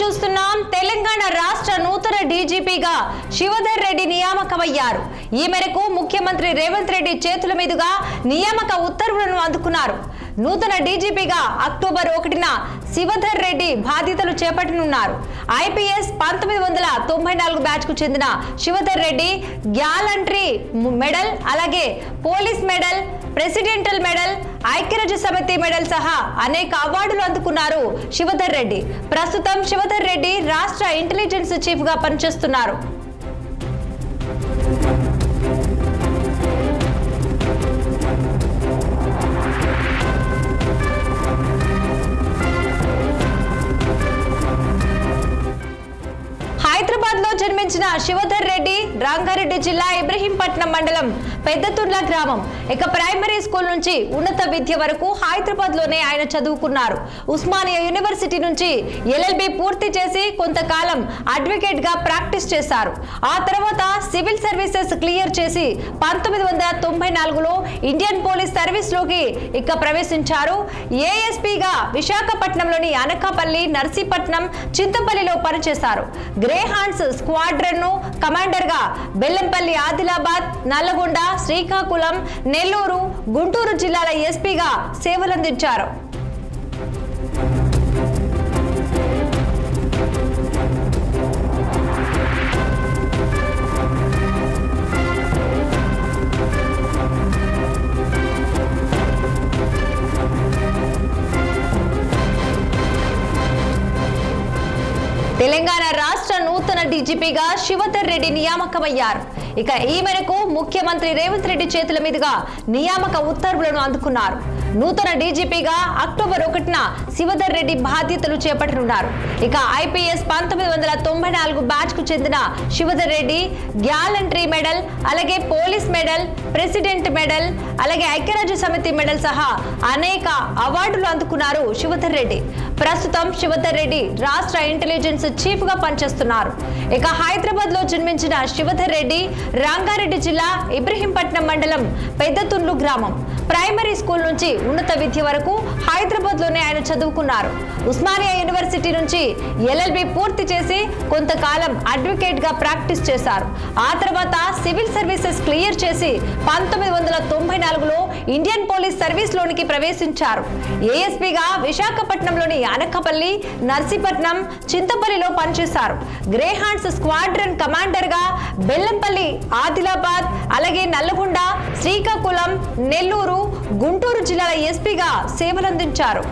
చూస్తున్నాం. తెలంగాణ రాష్ట్ర నూతన డీజీపీగా శివధర్ రెడ్డి నియామకమయ్యారు. ఈ మేరకు ముఖ్యమంత్రి రేవంత్ రెడ్డి చేతుల మీదుగా నియామక ఉత్తర్వులను అందుకున్నారు. నూతన డీజీపీగా అక్టోబర్ ఒకటిన శివధర్ రెడ్డి బాధ్యతలు చేపట్టనున్నారు. ఐపీఎస్ పంతొమ్మిది వందల తొంభై నాలుగు బ్యాచ్కు చెందిన శివధర్ రెడ్డి గ్యాలంట్రీ మెడల్ అలాగే పోలీస్ మెడల్ ప్రెసిడెంటల్ మెడల్ ఐక్యరాజ్య సమితి మెడల్ సహా అనేక అవార్డులు అందుకున్నారు శివధర్ రెడ్డి. ప్రస్తుతం శివధర్ రెడ్డి రాష్ట్ర ఇంటెలిజెన్స్ చీఫ్గా పనిచేస్తున్నారు. లో జన్మించిన శివధర్ రెడ్డి రంగారెడ్డి జిల్లా ఇబ్రహీంపట్నం మండలం పెద్దతుర్ల గ్రామం. ఇక ప్రైమరీ స్కూల్ నుంచి ఉన్నత విద్య వరకు హైదరాబాద్లోనే ఆయన చదువుకున్నారు. ఉస్మానియా యూనివర్సిటీ నుంచి ఎల్ఎల్బి పూర్తి చేసి కొంతకాలం అడ్వకేట్గా ప్రాక్టీస్ చేశారు. ఆ తర్వాత సివిల్ సర్వీసెస్ క్లియర్ చేసి పంతొమ్మిది వందల తొంభై నాలుగులో ఇండియన్ పోలీస్ సర్వీస్లోకి ఇక ప్రవేశించారు. ఏఎస్పీగా విశాఖపట్నంలోని అనకాపల్లి నర్సీపట్నం చింతపల్లిలో పనిచేశారు. గ్రేహాండ్స్ స్క్వాడ్రన్ను కమాండర్గా బెల్లంపల్లి ఆదిలాబాద్ నల్లగొండ శ్రీకాకుళం నెల్లూరు గుంటూరు జిల్లాల ఎస్పీగా సేవలందించారు. డీజీపీగా శివధర్ రెడ్డి నియామకమయ్యారు. ఇక ఈ మేరకు ముఖ్యమంత్రి రేవంత్ రెడ్డి చేతుల మీదుగా నియామక ఉత్తర్వులను అందుకున్నారు. నూతన డీజీపీగా అక్టోబర్ ఒకటిన శివధర్ రెడ్డి బాధ్యతలు చేపట్టనున్నారు. ఇక ఐపీఎస్ పంతొమ్మిది వందల తొంభై నాలుగు బ్యాచ్కు చెందిన శివధర్ రెడ్డి గ్యాలంట్రీ మెడల్ అలాగే పోలీస్ మెడల్ ప్రెసిడెంట్ మెడల్ అలాగే ఐక్యరాజ్య సమితి మెడల్ సహా అనేక అవార్డులు అందుకున్నారు శివధర్ రెడ్డి. ప్రస్తుతం శివధర్ రెడ్డి రాష్ట్ర ఇంటెలిజెన్స్ చీఫ్గా పనిచేస్తున్నారు. ఇక హైదరాబాద్లో జన్మించిన శివధర్ రెడ్డి రంగారెడ్డి జిల్లా ఇబ్రహీంపట్నం మండలం పెద్దతున్లు గ్రామం. ప్రైమరీ స్కూల్ నుంచి ఉన్నత విద్య వరకు హైదరాబాద్లోనే ఆయన చదువుకున్నారు. ఉస్మానియా యూనివర్సిటీ నుంచి ఎల్ఎల్బి పూర్తి చేసి కొంతకాలం అడ్వకేట్గా ప్రాక్టీస్ చేశారు. ఆ తర్వాత సివిల్ సర్వీసెస్ క్లియర్ చేసి పంతొమ్మిది వందల తొంభై నాలుగులో ఇండియన్ పోలీస్ సర్వీస్ లోనికి ప్రవేశించారు. ఏఎస్పీగా విశాఖపట్నంలోని అనకపల్లి నర్సీపట్నం చింతపల్లిలో పనిచేశారు. గ్రేహాండ్స్ స్క్వాడ్రన్ కమాండర్గా బెల్లంపల్లి ఆదిలాబాద్ అలాగే నల్లగొండ శ్రీకాకుళం నెల్లూరు గుంటూరు జిల్లాల ఎస్పీగా సేవలందించారు.